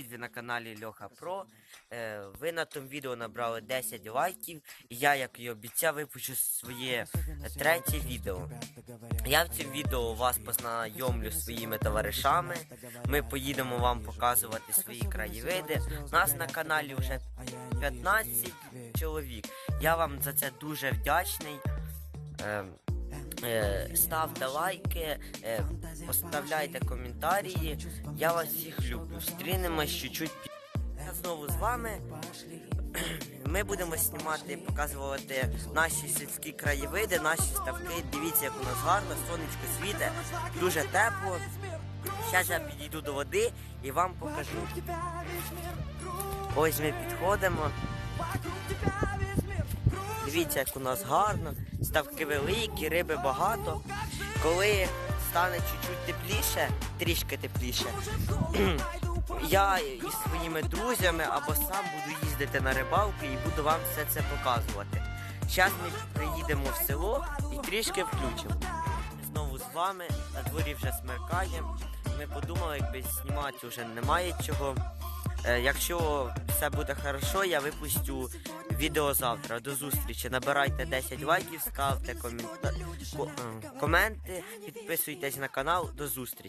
Привіт, на каналі Льоха Про. Е, ви на тому відео набрали 10 лайків, і я, як і обіцяв, випущу своє третє відео. Я в цьому відео вас познайомлю своїми товаришами. Ми поїдемо вам показувати свої краєвиди. Нас на каналі вже 15 чоловік. Я вам за це дуже вдячний. Е, ставте лайки, е, поставляйте коментарі. Я вас всіх люблю. Встрінемось чуть-чуть. Я знову з вами. Ми будемо знімати, показувати наші сільські краєвиди, наші ставки. Дивіться, як у нас гарно, сонечко світе, дуже тепло. Зараз я підійду до води і вам покажу. Ось ми підходимо. Дивіться, як у нас гарно, ставки великі, риби багато. Коли стане чуть-чуть тепліше, трішки тепліше, я із своїми друзями або сам буду їздити на рибалку і буду вам все це показувати. Зараз ми приїдемо в село і трішки включимо. Знову з вами, на дворі вже смеркає. Ми подумали, якби знімати вже немає чого. Е, Якщо все буде хорошо, я випустю відео завтра. До зустрічі. Набирайте 10 лайків, ставте е, коменти, підписуйтесь на канал. До зустрічі.